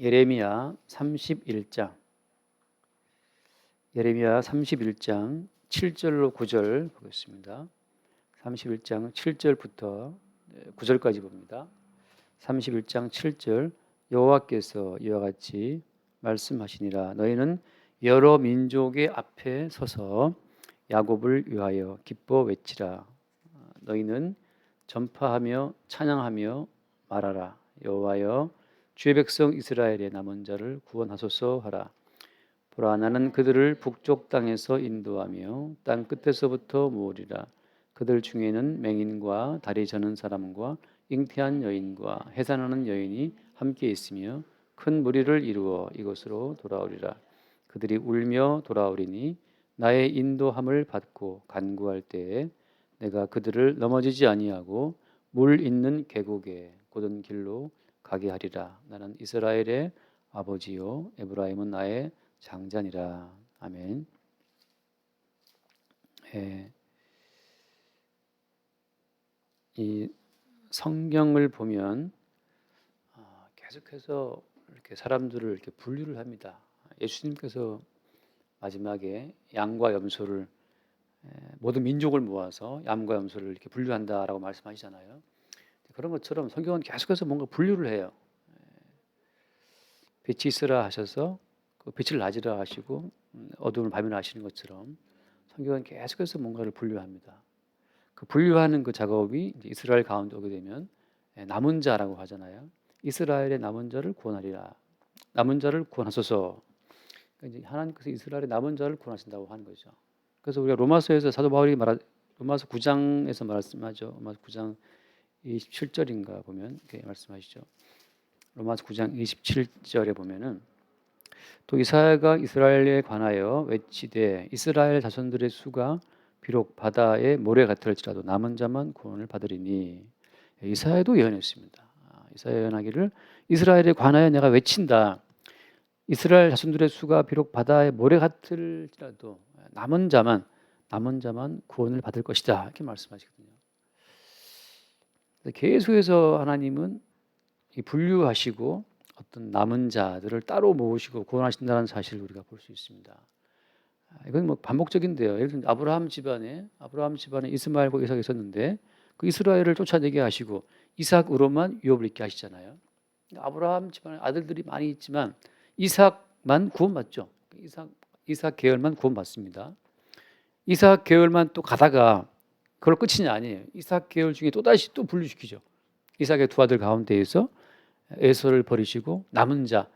예레미야 31장 예레미야 31장 7절로 9절 보겠습니다. 31장 7절부터 9절까지 봅니다. 31장 7절 여호와께서 이와 같이 말씀하시니라 너희는 여러 민족의 앞에 서서 야곱을 위하여 기뻐 외치라 너희는 전파하며 찬양하며 말하라 여호와여 주의 백성 이스라엘의 남은 자를 구원하소서 하라. 보라 나는 그들을 북쪽 땅에서 인도하며 땅 끝에서부터 모으리라. 그들 중에는 맹인과 다리 저는 사람과 잉태한 여인과 해산하는 여인이 함께 있으며 큰 무리를 이루어 이곳으로 돌아오리라. 그들이 울며 돌아오리니 나의 인도함을 받고 간구할 때에 내가 그들을 넘어지지 아니하고 물 있는 계곡에 곧은 길로 가게 하리라 나는 이스라엘의 아버지요 에브라임은 나의 장자니라 아멘. 예, 이 성경을 보면 아, 계속해서 이렇게 사람들을 이렇게 분류를 합니다. 예수님께서 마지막에 양과 염소를 에, 모든 민족을 모아서 양과 염소를 이렇게 분류한다라고 말씀하시잖아요. 그런 것처럼 성경은 계속해서 뭔가 분류를 해요. 에, 빛이 있으라 하셔서 그 빛을 낮이라 하시고 음, 어두움을 밤이라 하시는 것처럼 성경은 계속해서 뭔가를 분류합니다. 그 분류하는 그 작업이 이스라엘 가운데 오게 되면 에, 남은 자라고 하잖아요. 이스라엘의 남은 자를 구원하리라. 남은 자를 구원하소서. 그러니까 이제 하나님께서 이스라엘의 남은 자를 구원하신다고 하는 거죠. 그래서 우리가 로마서에서 사도 바울이 말하 로마서 9장에서 말씀하죠. 로마서 9장 27절인가 보면 이렇게 말씀하시죠. 로마서 9장 27절에 보면은 또 이사야가 이스라엘에 관하여 외치되 이스라엘 자손들의 수가 비록 바다의 모래 같을지라도 남은 자만 구원을 받으리니 이사야도 예언했습니다. 아, 이사야 예언하기를 이스라엘에 관하여 내가 외친다. 이스라엘 자손들의 수가 비록 바다의 모래 같을지라도 남은 자만 남은 자만 구원을 받을 것이다 이렇게 말씀하시거든요. 계속해서 하나님은 이 분류하시고 어떤 남은 자들을 따로 모으시고 구원하신다는 사실을 우리가 볼 수 있습니다. 이건 뭐 반복적인데요. 예를 들면 아브라함 집안에 아브라함 집안에 이스마엘과 이삭이 있었는데 그 이스라엘을 쫓아내게 하시고 이삭으로만 유업을 있게 하시잖아요. 아브라함 집안에 아들들이 많이 있지만 이삭만 구원받죠. 이삭 이삭 계열만 구원받습니다. 이삭 계열만 또 가다가 그걸 끝이냐 아니에요. 이삭 계열 중에 또 다시 또 분류시키죠. 이삭의 두 아들 가운데에서 에서를 버리시고 남은 자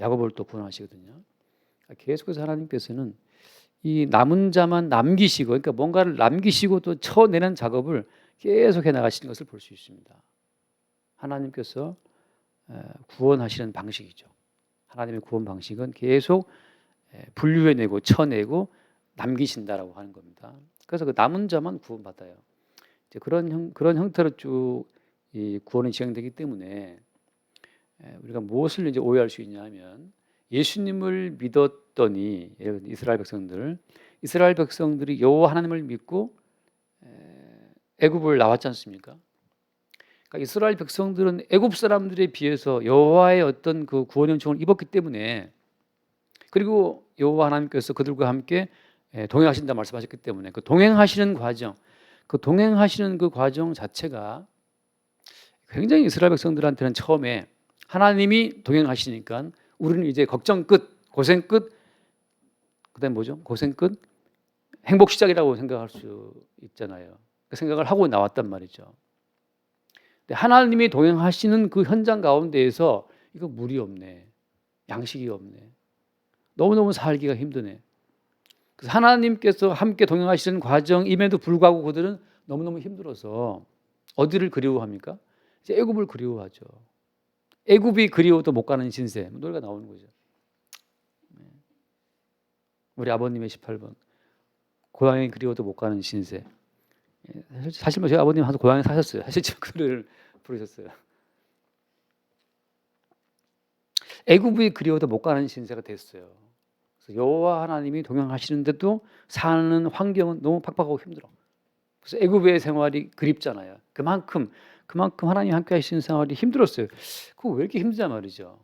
야곱을 또 구원하시거든요. 계속해서 하나님께서는 이 남은 자만 남기시고 그러니까 뭔가를 남기시고 또 쳐내는 작업을 계속 해 나가시는 것을 볼 수 있습니다. 하나님께서 구원하시는 방식이죠. 하나님의 구원 방식은 계속 분류해내고 쳐내고 남기신다라고 하는 겁니다. 그래서 그 남은 자만 구원받아요. 이제 그런 형 그런 형태로 쭉 이 구원이 진행되기 때문에 우리가 무엇을 이제 오해할 수 있냐면 예수님을 믿었더니 이스라엘 백성들 이스라엘 백성들이 여호와 하나님을 믿고 애굽을 나왔지 않습니까? 그러니까 이스라엘 백성들은 애굽 사람들에 비해서 여호와의 어떤 그 구원 은총을 입었기 때문에 그리고 여호와 하나님께서 그들과 함께 동행하신다 말씀하셨기 때문에 그 동행하시는 과정, 그 동행하시는 그 과정 자체가 굉장히 이스라엘 백성들한테는 처음에 하나님이 동행하시니까 우리는 이제 걱정 끝, 고생 끝, 그다음 뭐죠? 고생 끝, 행복 시작이라고 생각할 수 있잖아요. 그 생각을 하고 나왔단 말이죠. 근데 하나님이 동행하시는 그 현장 가운데에서 이거 물이 없네, 양식이 없네, 너무 너무 살기가 힘드네. 하나님께서 함께 동행하시는 과정임에도 불구하고 그들은 너무 너무 힘들어서 어디를 그리워합니까? 이제 애굽을 그리워하죠. 애굽이 그리워도 못 가는 신세 노래가 나오는 거죠. 네. 우리 아버님의 18번 고향이 그리워도 못 가는 신세. 예, 사실 뭐 저희 아버님 한 고향에 사셨어요. 사실 그 노래를 부르셨어요. 애굽이 그리워도 못 가는 신세가 됐어요. 여호와 하나님이 동행하시는데도 사는 환경은 너무 팍팍하고 힘들어. 그래서 애굽의 생활이 그립잖아요. 그만큼 그만큼 하나님 함께 하시는 생활이 힘들었어요. 그거 왜 이렇게 힘드냐 말이죠.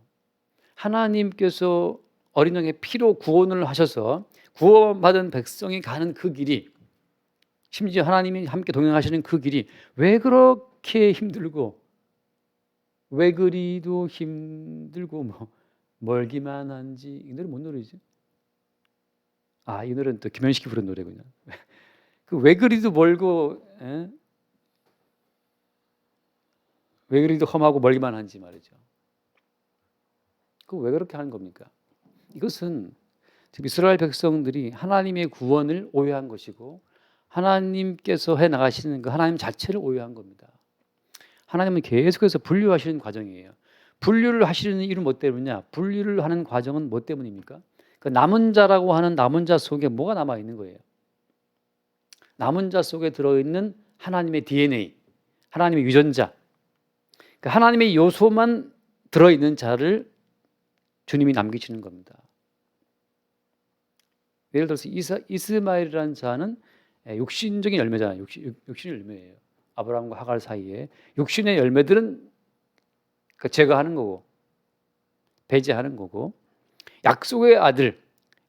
하나님께서 어린 양의 피로 구원을 하셔서 구원받은 백성이 가는 그 길이 심지어 하나님이 함께 동행하시는 그 길이 왜 그렇게 힘들고 왜 그리도 힘들고 뭐 멀기만 한지 이 노래 뭔 노래지? 아, 이 노래는 또 김현식이 부른 노래군요. 그 왜 그리도 멀고 에? 왜 그리도 험하고 멀기만 한지 말이죠. 그 왜 그렇게 하는 겁니까? 이것은 이스라엘 백성들이 하나님의 구원을 오해한 것이고 하나님께서 해 나가시는 그 하나님 자체를 오해한 겁니다. 하나님은 계속해서 분류하시는 과정이에요. 분류를 하시는 이유는 뭐 때문이냐? 분류를 하는 과정은 뭐 때문입니까? 그 남은 자라고 하는 남은 자 속에 뭐가 남아 있는 거예요? 남은 자 속에 들어 있는 하나님의 DNA, 하나님의 유전자, 그 하나님의 요소만 들어 있는 자를 주님이 남기시는 겁니다. 예를 들어서 이사, 이스마엘이라는 자는 육신적인 열매잖아요. 육신, 육신의 열매예요. 아브라함과 하갈 사이에 육신의 열매들은 그 제거하는 거고 배제하는 거고 약속의 아들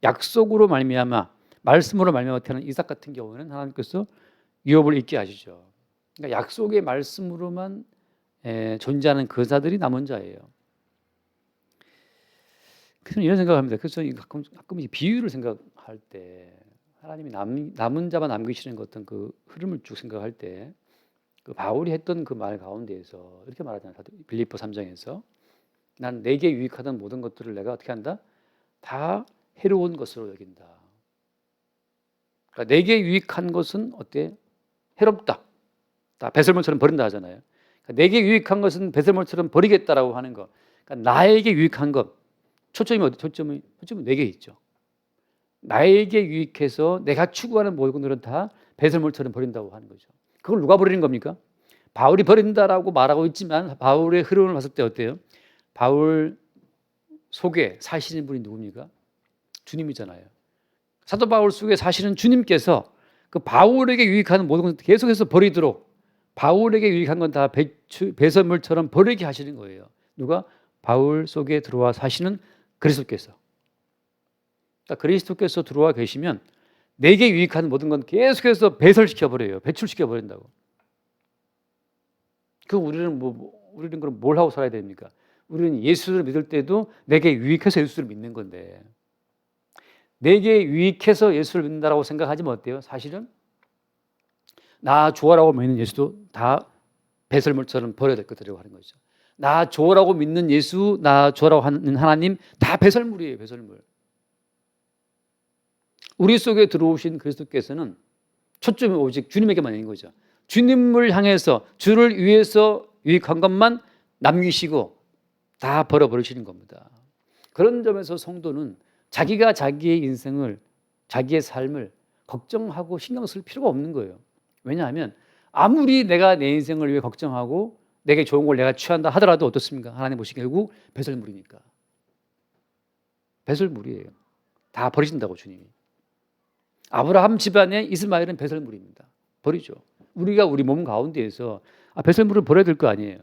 약속으로 말미암아 말씀으로 말미암아 태어난 이삭 같은 경우는 하나님께서 유업을 잊게 하시죠. 그러니까 약속의 말씀으로만 에, 존재하는 그 자들이 남은 자예요. 그래서 이런 생각합니다. 그래서 가끔 가끔 이 비유를 생각할 때 하나님이 남, 남은 자만 남기시는 그 어떤 그 흐름을 쭉 생각할 때 그 바울이 했던 그 말 가운데에서 이렇게 말하잖아요. 빌립보 3장에서 난 내게 유익하던 모든 것들을 내가 어떻게 한다? 다 해로운 것으로 여긴다. 그러니까 내게 유익한 것은 어때? 해롭다. 다 배설물처럼 버린다 하잖아요. 그러니까 내게 유익한 것은 배설물처럼 버리겠다라고 하는 것. 그러니까 나에게 유익한 것. 초점이 어디? 초점이 초점이 내게 있죠. 나에게 유익해서 내가 추구하는 모든 것들은 다 배설물처럼 버린다고 하는 거죠. 그걸 누가 버리는 겁니까? 바울이 버린다라고 말하고 있지만 바울의 흐름을 봤을 때 어때요? 바울 속에 사시는 분이 누굽니까? 주님이잖아요. 사도 바울 속에 사시는 주님께서 그 바울에게 유익하는 모든 것을 계속해서 버리도록 바울에게 유익한 건 다 배설물처럼 버리게 하시는 거예요. 누가 바울 속에 들어와 사시는 그리스도께서. 그러니까 그리스도께서 들어와 계시면 내게 유익한 모든 건 계속해서 배설시켜 버려요. 배출시켜 버린다고. 그 우리는 뭐 우리는 그럼 뭘 하고 살아야 됩니까? 우리는 예수를 믿을 때도 내게 유익해서 예수를 믿는 건데 내게 유익해서 예수를 믿는다라고 생각하지면 어때요? 사실은 나 좋아라고 믿는 예수도 다 배설물처럼 버려야 될 것들이라고 하는 거죠. 나 좋아라고 믿는 예수, 나 좋아라고 하는 하나님 다 배설물이에요, 배설물. 우리 속에 들어오신 그리스도께서는 초점이 오직 주님에게만 있는 거죠. 주님을 향해서 주를 위해서 유익한 것만 남기시고 다 버려버리시는 겁니다. 그런 점에서 성도는 자기가 자기의 인생을 자기의 삶을 걱정하고 신경 쓸 필요가 없는 거예요. 왜냐하면 아무리 내가 내 인생을 위해 걱정하고 내게 좋은 걸 내가 취한다 하더라도 어떻습니까? 하나님 보시기에 결국 배설물이니까. 배설물이에요. 다 버리신다고 주님이. 아브라함 집안의 이스마엘은 배설물입니다. 버리죠. 우리가 우리 몸 가운데에서 아, 배설물을 버려야 될 거 아니에요.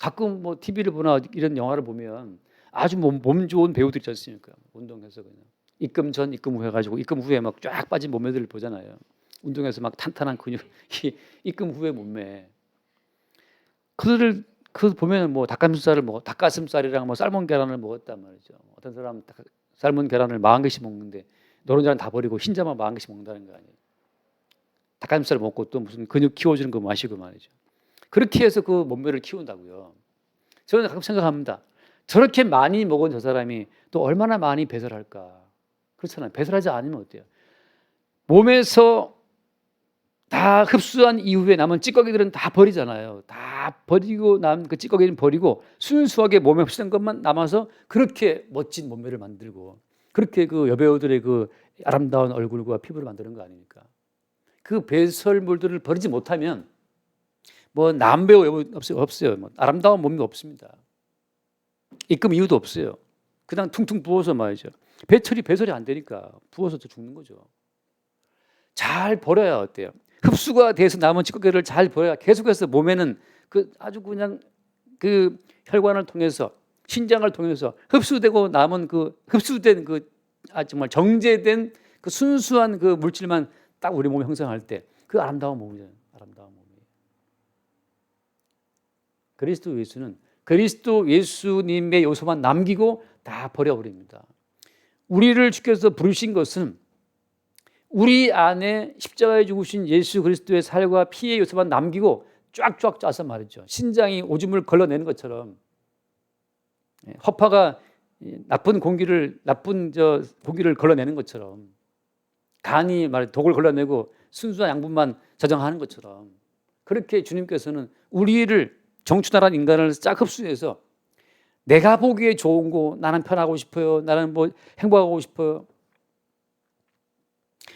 가끔 뭐 TV를 보나 이런 영화를 보면 아주 몸, 몸 좋은 배우들 있지 않습니까? 운동해서 그냥 입금 전 입금 후 해가지고 입금 후에 막 쫙 빠진 몸매들을 보잖아요. 운동해서 막 탄탄한 근육 입금 후에 몸매. 그들을 그 보면 뭐 닭가슴살을 먹 닭가슴살이랑 뭐 삶은 계란을 먹었단 말이죠. 어떤 사람 삶은 계란을 마흔 개씩 먹는데 노른자는 다 버리고 흰자만 마흔 개씩 먹는다는 거 아니에요. 닭가슴살 먹고 또 무슨 근육 키워주는 거 마시고 말이죠. 그렇게 해서 그 몸매를 키운다고요. 저는 가끔 생각합니다. 저렇게 많이 먹은 저 사람이 또 얼마나 많이 배설할까? 그렇잖아요. 배설하지 않으면 어때요? 몸에서 다 흡수한 이후에 남은 찌꺼기들은 다 버리잖아요. 다 버리고 남 그 찌꺼기는 버리고 순수하게 몸에 흡수된 것만 남아서 그렇게 멋진 몸매를 만들고 그렇게 그 여배우들의 그 아름다운 얼굴과 피부를 만드는 거 아닙니까? 그 배설물들을 버리지 못하면 뭐 남배우 없어요. 없어요. 뭐 아름다운 몸이 없습니다. 입금 이유도 없어요. 그냥 퉁퉁 부어서 말이죠. 배철이 배설이 안 되니까 부어서 죽는 거죠. 잘 버려야 어때요? 흡수가 돼서 남은 찌꺼기를 잘 버려야 계속해서 몸에는 그 아주 그냥 그 혈관을 통해서 신장을 통해서 흡수되고 남은 그 흡수된 그 아, 정말 정제된 그 순수한 그 물질만 딱 우리 몸에 형성할 때 그 아름다운 몸이잖아요. 아름다운 몸이. 그리스도 예수는 그리스도 예수님의 요소만 남기고 다 버려버립니다. 우리를 주께서 부르신 것은 우리 안에 십자가에 죽으신 예수 그리스도의 살과 피의 요소만 남기고 쫙쫙 짜서 말이죠. 신장이 오줌을 걸러내는 것처럼 예, 허파가 나쁜 공기를 나쁜 저 공기를 걸러내는 것처럼 간이 말 독을 걸러내고 순수한 양분만 저장하는 것처럼 그렇게 주님께서는 우리를 정춘하란 인간을 쫙 흡수해서 내가 보기에 좋은 거 나는 편하고 싶어요. 나는 뭐 행복하고 싶어요.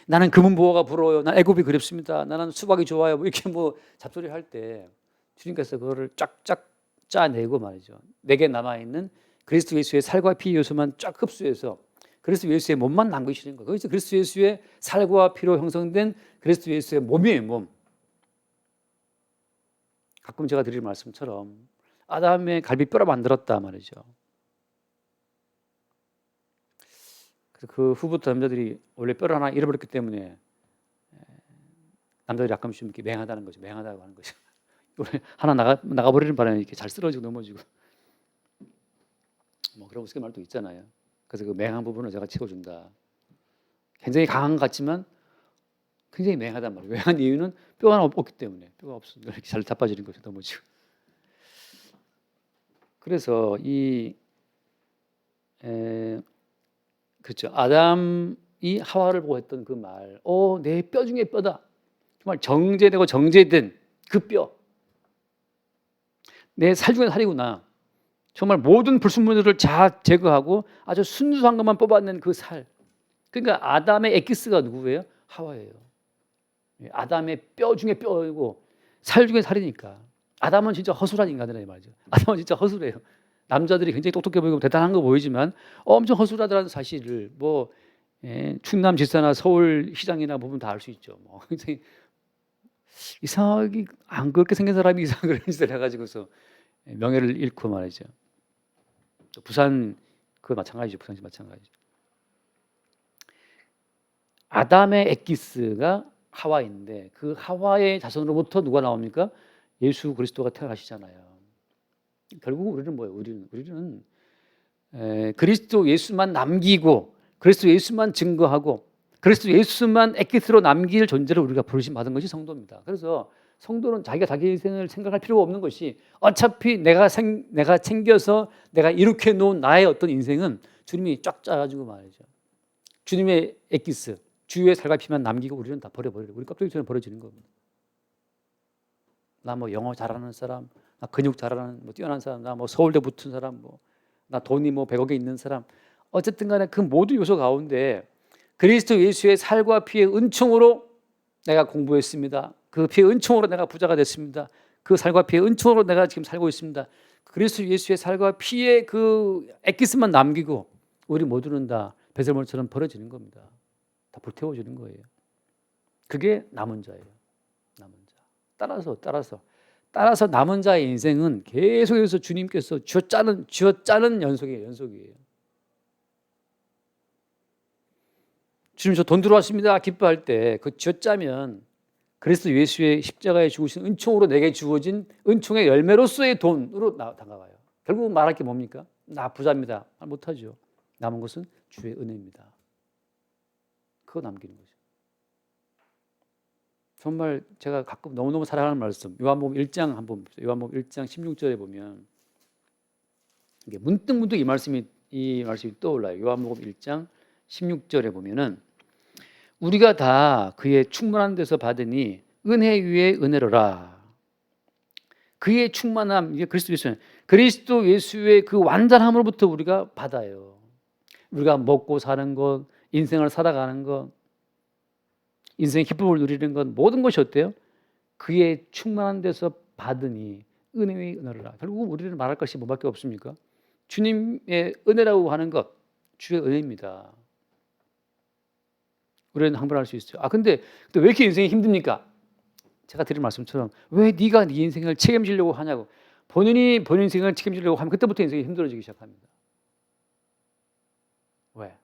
나는 금은 보호가 부러워요. 난 애굽이 그립습니다. 나는 수박이 좋아요. 뭐 이렇게 뭐 잡소리 할 때 주님께서 그거를 쫙쫙 짜내고 말이죠. 내게 남아 있는 그리스도 예수의 살과 피 요소만 쫙 흡수해서 그리스도 예수의 몸만 남기시는 거예요. 그래서 그리스도 예수의 살과 피로 형성된 그리스도 예수의 몸이에요, 몸. 가끔 제가 드릴 말씀처럼 아담의 갈비뼈로 만들었다 말이죠. 그 후부터 남자들이 원래 뼈를 하나 잃어버렸기 때문에 남자들이 가끔씩 이렇게 맹하다는 거죠. 맹하다고 하는 거죠. 하나 나가 나가버리는 바람에 이렇게 잘 쓰러지고 넘어지고 뭐 그런 우스갯 말도 있잖아요. 그래서 그 맹한 부분을 제가 채워준다. 굉장히 강한 것 같지만 굉장히 맹하단 말이에요. 맹한 이유는 뼈가 없기 때문에 뼈가 없어 이렇게 잘 자빠지는 거죠. 넘어지고. 그래서 이 에, 그렇죠. 아담이 하와를 보고 했던 그 말, 어, 내 뼈 중에 뼈다. 정말 정제되고 정제된 그 뼈. 내 살 중에 살이구나. 정말 모든 불순물들을 다 제거하고 아주 순수한 것만 뽑아낸 그 살. 그러니까 아담의 엑기스가 누구예요? 하와예요. 예, 아담의 뼈 중에 뼈이고 살 중에 살이니까. 아담은 진짜 허술한 인간이라는 말이죠. 아담은 진짜 허술해요. 남자들이 굉장히 똑똑해 보이고 대단한 거 보이지만 엄청 허술하다는 사실을 뭐 예, 충남 지사나 서울 시장이나 보면 다 알 수 있죠. 뭐 굉장히 이상하게 안 그렇게 생긴 사람이 이상한 그런 짓을 해가지고서 명예를 잃고 말이죠. 또 부산 그 마찬가지죠. 부산시 마찬가지죠. 아담의 엑기스가 하와인데 그 하와의 자손으로부터 누가 나옵니까? 예수 그리스도가 태어나시잖아요. 결국 우리는 뭐예요? 우리는 우리는 에, 그리스도 예수만 남기고 그리스도 예수만 증거하고 그리스도 예수만 엑기스로 남길 존재를 우리가 부르심 받은 것이 성도입니다. 그래서 성도는 자기가 자기 인생을 생각할 필요가 없는 것이 어차피 내가 생, 내가 챙겨서 내가 이렇게 놓은 나의 어떤 인생은 주님이 쫙 짜가지고 말이죠. 주님의 엑기스, 살과 피만 남기고 우리는 다 버려버리고 우리 껍데기처럼 버려지는 겁니다. 나 뭐 영어 잘하는 사람, 나 근육 잘하는 뭐 뛰어난 사람, 나 뭐 서울대 붙은 사람, 뭐 나 돈이 뭐 100억에 있는 사람, 어쨌든 간에 그 모든 요소 가운데 그리스도 예수의 살과 피의 은총으로 내가 공부했습니다. 그 피의 은총으로 내가 부자가 됐습니다. 그 살과 피의 은총으로 내가 지금 살고 있습니다. 그리스도 예수의 살과 피의 그 엑기스만 남기고 우리 모두는 다 배설물처럼 벌어지는 겁니다. 다 불태워지는 거예요. 그게 남은 자예요. 남은 자. 따라서 따라서 따라서 남은 자의 인생은 계속해서 주님께서 쥐어 짜는 쥐어 짜는 연속이에요. 연속이에요. 주님 저 돈 들어왔습니다. 기뻐할 때 그 쥐어 짜면 그리스도 예수의 십자가에 죽으신 은총으로 내게 주어진 은총의 열매로서의 돈으로 나, 다가가요. 결국 말할 게 뭡니까? 나 부자입니다. 말 못하죠. 남은 것은 주의 은혜입니다. 그거 남기는 거죠. 정말 제가 가끔 너무너무 사랑하는 말씀 요한복음 1장 한번 봅시다. 요한복음 1장 16절에 보면 이게 문득 문득 이 말씀이 이 말씀이 떠올라요. 요한복음 1장 16절에 보면은 우리가 다 그의 충만한 데서 받으니 은혜 위에 은혜로라. 그의 충만함 이게 그리스도 예수 그리스도 예수의 그 완전함으로부터 우리가 받아요. 우리가 먹고 사는 것, 인생을 살아가는 것, 인생의 기쁨을 누리는 것 모든 것이 어때요? 그의 충만한 데서 받으니 은혜 위에 은혜로라. 결국 우리는 말할 것이 뭐밖에 없습니까? 주님의 은혜라고 하는 것, 주의 은혜입니다. 우리는 항변할 수 있어요. 아 근데 또왜 이렇게 인생이 힘듭니까? 제가 드린 말씀처럼 왜 네가 네 인생을 책임지려고 하냐고 본인이 본인 인생을 책임지려고 하면 그때부터 인생이 힘들어지기 시작합니다. 왜?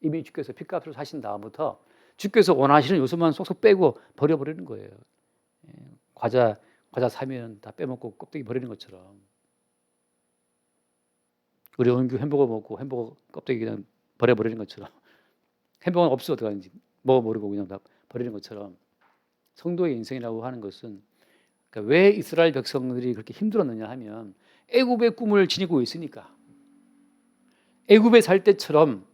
이미 주께서 핏값으로 사신 다음부터 주께서 원하시는 요소만 쏙쏙 빼고 버려버리는 거예요. 예, 과자 과자 사면 다 빼먹고 껍데기 버리는 것처럼. 우리 은규 햄버거 먹고 햄버거 껍데기 그냥 버려버리는 것처럼. 햄버거는 없어 어떡하는지 먹어 모르고 그냥 다 버리는 것처럼. 성도의 인생이라고 하는 것은 그러니까 왜 이스라엘 백성들이 그렇게 힘들었느냐 하면 애굽의 꿈을 지니고 있으니까. 애굽에 살 때처럼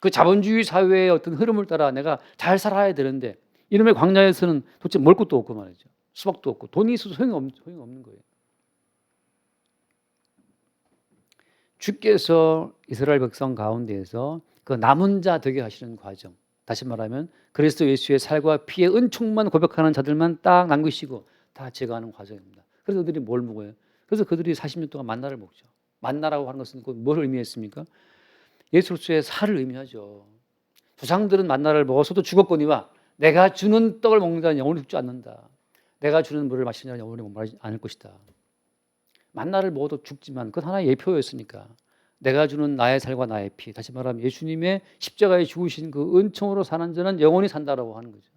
그 자본주의 사회의 어떤 흐름을 따라 내가 잘 살아야 되는데 이놈의 광야에서는 도대체 먹을 것도 없고 말이죠. 수박도 없고 돈이 있어도 소용이, 없는 거예요. 주께서 이스라엘 백성 가운데에서 그 남은 자 되게 하시는 과정. 다시 말하면 그리스도 예수의 살과 피의 은총만 고백하는 자들만 딱 남기시고 다 제거하는 과정입니다. 그래서 그들이 뭘 먹어요? 그래서 그들이 40년 동안 만나를 먹죠. 만나라고 하는 것은 뭘 의미했습니까? 예수로서의 살을 의미하죠. 조상들은 만나를 먹어서도 죽었거니와 내가 주는 떡을 먹는 자는 영원히 죽지 않는다. 내가 주는 물을 마시는 영원히 목마르지 않을 것이다. 만나를 먹어도 죽지만 그건 하나의 예표였으니까 내가 주는 나의 살과 나의 피 다시 말하면 예수님의 십자가에 죽으신 그 은총으로 사는 자는 영원히 산다라고 하는 거죠.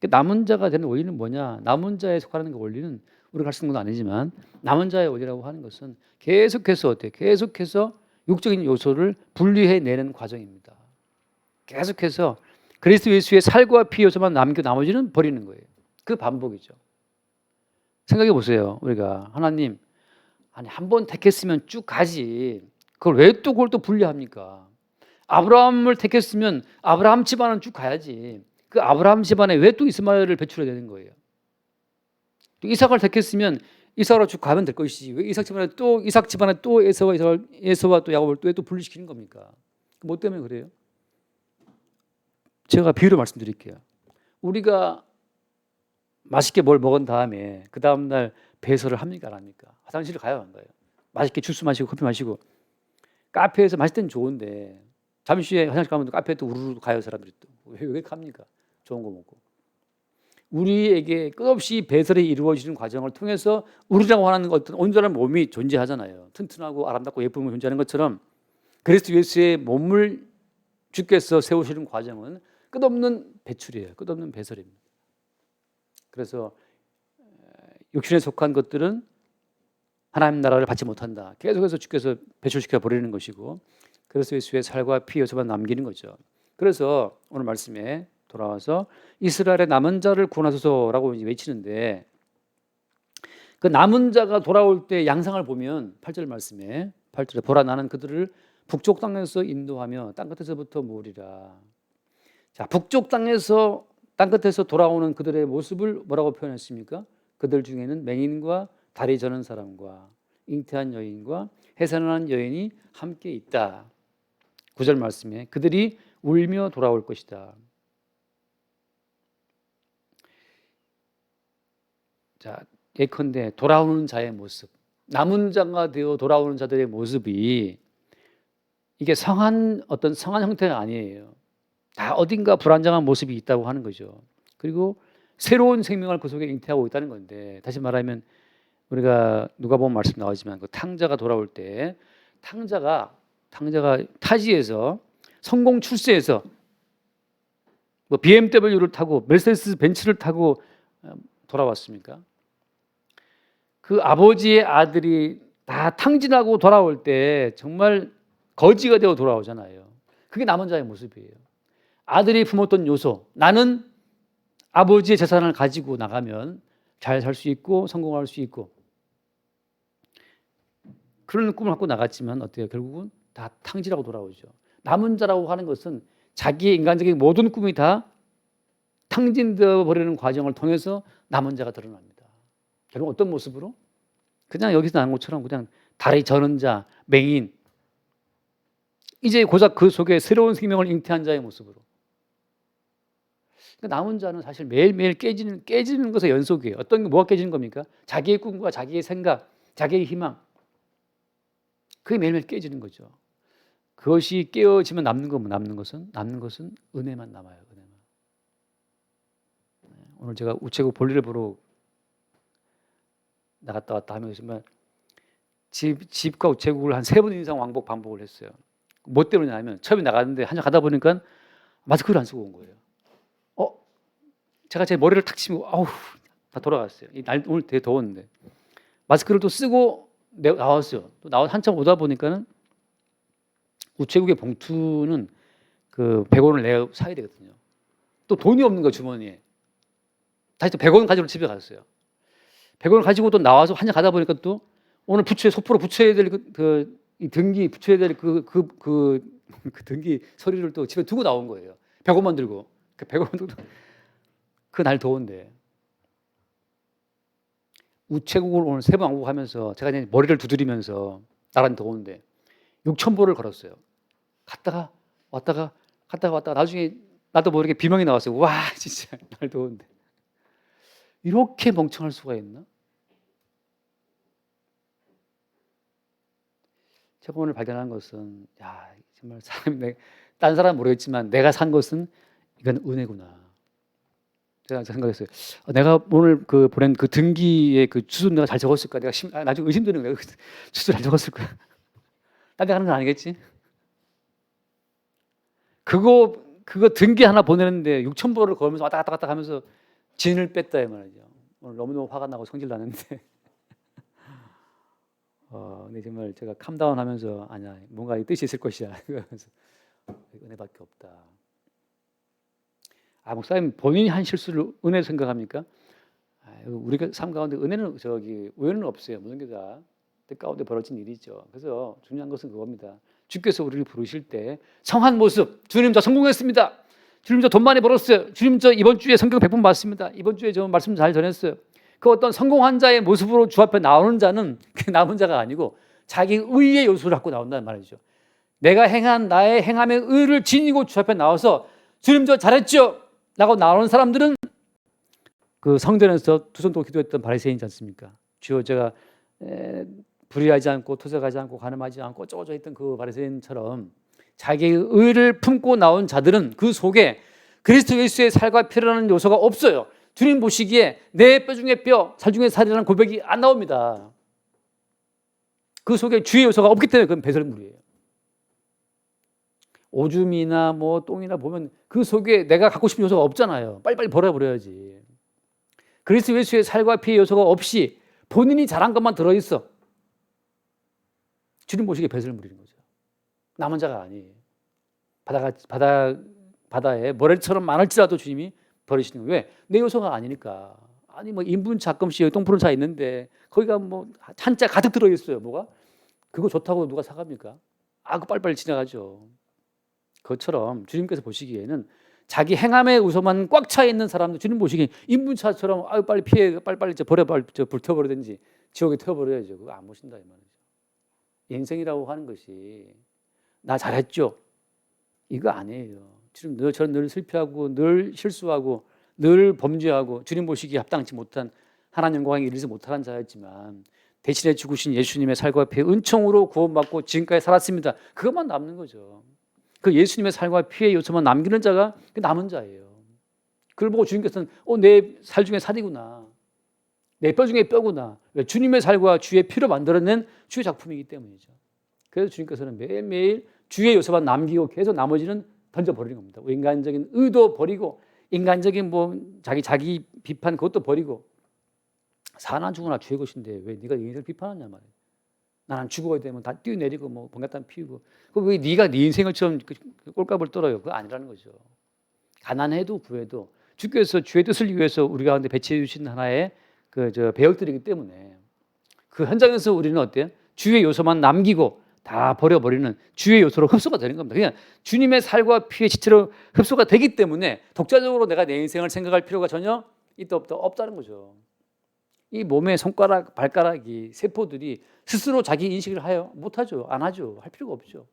그 남은 자가 되는 원리는 뭐냐? 남은 자에 속하는 그 원리는 우리가 할 수 있는 건 아니지만 남은 자의 원리라고 하는 것은 계속해서 어때? 계속해서 육적인 요소를 분리해 내는 과정입니다. 계속해서 그리스도 예수의 살과 피 요소만 남겨 나머지는 버리는 거예요. 그 반복이죠. 생각해 보세요. 우리가 하나님 아니 한 번 택했으면 쭉 가지. 그걸 왜 또 그걸 또 분리합니까? 아브라함을 택했으면 아브라함 집안은 쭉 가야지. 그 아브라함 집안에 왜 또 이스마엘을 배출해야 되는 거예요? 또 이삭을 택했으면 이삭으로 쭉 가면 될 것이지. 왜 이삭 집안에 또 이삭 집안에 또 에서와 에서와 또 야곱을 또 왜 또 분리시키는 겁니까? 뭐 때문에 그래요? 제가 비유로 말씀드릴게요. 우리가 맛있게 뭘 먹은 다음에 그 다음 날 배설을 합니까 안 합니까? 화장실을 가요 안 가요? 맛있게 주스 마시고 커피 마시고 카페에서 마실 땐 좋은데 잠시 후에 화장실 가면 카페에 또 우르르 가요 사람들이 또 왜 왜 갑니까? 좋은 거 먹고 우리에게 끝없이 배설이 이루어지는 과정을 통해서 우리라고 하는 어떤 온전한 몸이 존재하잖아요. 튼튼하고 아름답고 예쁜 몸이 존재하는 것처럼 그리스도 예수의 몸을 주께서 세우시는 과정은 끝없는 배출이에요. 끝없는 배설입니다. 그래서 육신에 속한 것들은 하나님 나라를 받지 못한다. 계속해서 주께서 배출시켜 버리는 것이고 그래서 예수의 살과 피 요소만 남기는 거죠. 그래서 오늘 말씀에 돌아와서 이스라엘의 남은 자를 구원하소서라고 외치는데 그 남은 자가 돌아올 때 양상을 보면 8절 말씀에 8절에 보라 나는 그들을 북쪽 땅에서 인도하며 땅 끝에서부터 모으리라. 자, 북쪽 땅에서 땅 끝에서 돌아오는 그들의 모습을 뭐라고 표현했습니까? 그들 중에는 맹인과 다리 저는 사람과 잉태한 여인과 해산한 여인이 함께 있다. 구절 말씀에 그들이 울며 돌아올 것이다. 자, 예컨대 돌아오는 자의 모습, 남은 자가 되어 돌아오는 자들의 모습이 이게 성한 어떤 성한 형태가 아니에요. 다 어딘가 불안정한 모습이 있다고 하는 거죠. 그리고 새로운 생명을 그 속에 잉태하고 있다는 건데 다시 말하면 우리가 누가 보면 말씀 나오지만 그 탕자가 돌아올 때 탕자가 탕자가 타지에서 성공 출세해서 뭐 BMW를 타고 메르세데스 벤츠를 타고 어, 돌아왔습니까? 그 아버지의 아들이 다 탕진하고 돌아올 때 정말 거지가 되어 돌아오잖아요. 그게 남은 자의 모습이에요. 아들이 품었던 요소, 나는 아버지의 재산을 가지고 나가면 잘 살 수 있고 성공할 수 있고 그런 꿈을 갖고 나갔지만 어때요? 결국은 다 탕진하고 돌아오죠. 남은 자라고 하는 것은 자기의 인간적인 모든 꿈이 다 탕진되어 버리는 과정을 통해서 남은 자가 드러납니다. 결국 어떤 모습으로? 그냥 여기서 나온 것처럼 그냥 다리 저는 자, 맹인. 이제 고작 그 속에 새로운 생명을 잉태한 자의 모습으로. 그러니까 남은 자는 사실 매일매일 깨지는, 깨지는 것의 연속이에요. 어떤 게 뭐가 깨지는 겁니까? 자기의 꿈과 자기의 생각, 자기의 희망. 그게 매일매일 깨지는 거죠. 그것이 깨어지면 남는 건 남는 것은 남는 것은 은혜만 남아요. 은혜만. 네, 오늘 제가 우체국 볼일을 보러 나갔다 왔다 하면서 정말 집 집과 우체국을 한 세 번 이상 왕복 반복을 했어요. 뭐 때문이냐면 처음에 나갔는데 한참 가다 보니까 마스크를 안 쓰고 온 거예요. 어, 제가 제 머리를 탁 치고 아우 다 돌아갔어요. 이날 오늘 되게 더웠는데 마스크를 또 쓰고 내- 나왔어요. 또 나와 한참 오다 보니까는 우체국의 봉투는 그 100원을 내가 사야 되거든요. 또 돈이 없는 거 주머니에. 다시 또 100원 가지고 집에 갔어요. 100원을 가지고 또 나와서 한참 가다 보니까 또 오늘 부처에 소포로 붙여야 될그 그, 이 등기 붙여야 될그그 그 그 등기 서류를 또 집에 두고 나온 거예요. 100원만 들고. 그 100원 들고 그 날 더운데 우체국을 오늘 세번 왕복하면서 제가 이제 머리를 두드리면서 나란 더운데 6천 보를 걸었어요. 갔다가 왔다가 갔다가 왔다가 나중에 나도 모르게 비명이 나왔어요. 와 진짜 날 더운데 이렇게 멍청할 수가 있나? 제가 오늘 발견한 것은 야 정말 사람이 내, 딴 사람 은 모르겠지만 내가 산 것은 이건 은혜구나. 제가 생각했어요. 어, 내가 오늘 그 보낸 그 등기의 그 주소 내가 잘 적었을까? 내가 심, 아, 나중에 의심되는 거야. 주소 잘 적었을 거야. 딴데 가는 건 아니겠지? 그거 그거 등기 하나 보내는데 6천 보를 걸면서 왔다 갔다 갔다 하면서 진을 뺐다 이 말이죠. 오늘 너무너무 화가 나고 성질 나는데 어, 근데 정말 제가 캄다운 하면서 아니야 뭔가 이 뜻이 있을 것이야 그러면서 은혜밖에 없다. 아 목사님 본인이 한 실수를 은혜 생각합니까? 아유, 우리가 삶 가운데 은혜는 저기 우연은 없어요. 모든 게다 뜻 가운데 벌어진 일이죠. 그래서 중요한 것은 그겁니다. 주께서 우리를 부르실 때 성한 모습 주님 저 성공했습니다. 주님 저 돈 많이 벌었어요. 주님 저 이번 주에 성경 100번 봤습니다. 이번 주에 저 말씀 잘 전했어요. 그 어떤 성공한 자의 모습으로 주 앞에 나오는 자는 그 남은 자가 아니고 자기 의의 요소를 갖고 나온다는 말이죠. 내가 행한 나의 행함의 의를 지니고 주 앞에 나와서 주님 저 잘했죠. 라고 나오는 사람들은 그 성전에서 두손 들고 기도했던 바리새인이지 않습니까? 주여 제가 에, 불의하지 않고 토색하지 않고 가늠하지 않고 쪼져 있던 그 바리새인처럼 자기의 의를 품고 나온 자들은 그 속에 그리스도 예수의 살과 피라는 요소가 없어요. 주님 보시기에 내 뼈 중에 뼈, 살 중에 살이라는 고백이 안 나옵니다. 그 속에 주의 요소가 없기 때문에 그건 배설물이에요. 오줌이나 뭐 똥이나 보면 그 속에 내가 갖고 싶은 요소가 없잖아요. 빨리빨리 버려버려야지. 그리스도 예수의 살과 피의 요소가 없이 본인이 잘한 것만 들어있어. 주님 보시기에 배설물인 거죠. 남은 자가 아니에요. 바다가 바다 바다에 모래처럼 많을지라도 주님이 버리시는 거예요. 왜? 내 요소가 아니니까. 아니 뭐 인분차 가끔씩 똥푸른 차 있는데 거기가 뭐 한자 가득 들어 있어요. 뭐가? 그거 좋다고 누가 사갑니까? 아, 그 빨리빨리 지나가죠. 그것처럼 주님께서 보시기에는 자기 행함의 우서만 꽉 차 있는 사람도 주님 보시기에 인분차처럼 아유 빨리 피해 빨리빨리 저 버려 빨리 저 불태워버리든지 지옥에 태워버려야죠. 그거 안 보신다 이 말이죠. 인생이라고 하는 것이 나 잘했죠. 이거 아니에요. 주님 늘 저는 늘 실패하고 늘 실수하고 늘 범죄하고 주님 보시기에 합당치 못한 하나님 영광에 이르지 못한 자였지만 대신에 죽으신 예수님의 살과 피의 은총으로 구원받고 지금까지 살았습니다. 그것만 남는 거죠. 그 예수님의 살과 피의 요소만 남기는 자가 그 남은 자예요. 그걸 보고 주님께서는 어, 내 살 중에 살이구나. 내 뼈 중에 뼈구나. 왜? 주님의 살과 주의 피로 만들어낸 주의 작품이기 때문이죠. 그래서 주님께서는 매일매일 주의 요소만 남기고 계속 나머지는 던져버리는 겁니다. 인간적인 의도 버리고 인간적인 뭐 자기 자기 비판 그것도 버리고 사나 죽으나 주의 것인데 왜 네가 인생을 비판하냐 말이야. 나는 죽어야 되면 다 뛰어내리고 뭐 번개탄 피우고 그왜 네가 네 인생을 처럼 그 꼴값을 떨어요? 그거 아니라는 거죠. 가난해도 구해도 주께서 주의 뜻을 위해서 우리 가운데 배치해 주신 하나의 그 저 배역들이기 때문에 그 현장에서 우리는 어때요? 주의 요소만 남기고 다 버려버리는 주의 요소로 흡수가 되는 겁니다. 그냥 주님의 살과 피의 지체로 흡수가 되기 때문에 독자적으로 내가 내 인생을 생각할 필요가 전혀 있다 없다 없다는 거죠. 이 몸의 손가락, 발가락이 세포들이 스스로 자기 인식을 하여 못하죠. 안 하죠. 할 필요가 없죠.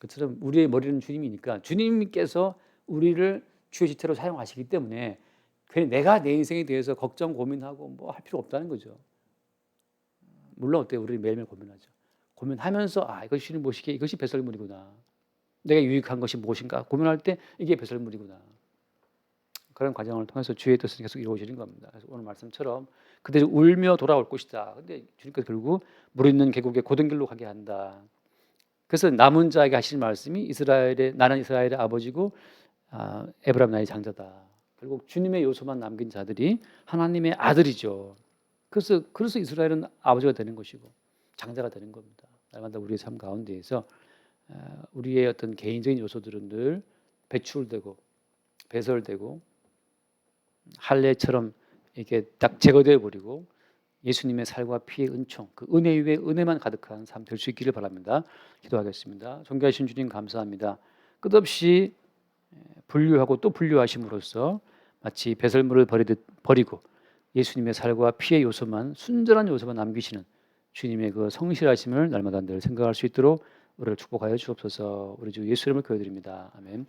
그처럼 우리의 머리는 주님이니까 주님께서 우리를 주의 지체로 사용하시기 때문에 괜히 내가 내 인생에 대해서 걱정 고민하고 뭐 할 필요 없다는 거죠. 물론 어때 우리 매일매일 고민하죠. 고민하면서 아 이것이 보시기에 이것이 배설물이구나. 내가 유익한 것이 무엇인가 고민할 때 이게 배설물이구나. 그런 과정을 통해서 주의 뜻은 계속 이루어지는 겁니다. 그래서 오늘 말씀처럼 그들이 울며 돌아올 것이다. 근데 주님께서 결국 물 있는 계곡에 고든 길로 가게 한다. 그래서 남은 자에게 하실 말씀이 이스라엘의 나는 이스라엘의 아버지고 아, 에브라임 나의 장자다. 결국 주님의 요소만 남긴 자들이 하나님의 아들이죠. 그래서 그래서 이스라엘은 아버지가 되는 것이고 장자가 되는 겁니다. 날마다 우리의 삶 가운데에서 아, 우리의 어떤 개인적인 요소들은 늘 배출되고 배설되고 할례처럼 이렇게 딱 제거되어 버리고 예수님의 살과 피의 은총, 그 은혜 위에 은혜만 가득한 삶 될 수 있기를 바랍니다. 기도하겠습니다. 존귀하신 주님 감사합니다. 끝없이 분류하고 또 분류하심으로써 마치 배설물을 버리듯 버리고 예수님의 살과 피의 요소만 순전한 요소만 남기시는 주님의 그 성실하심을 날마다 늘 생각할 수 있도록 우리를 축복하여 주옵소서. 우리 주 예수 이름을 기도드립니다. 아멘.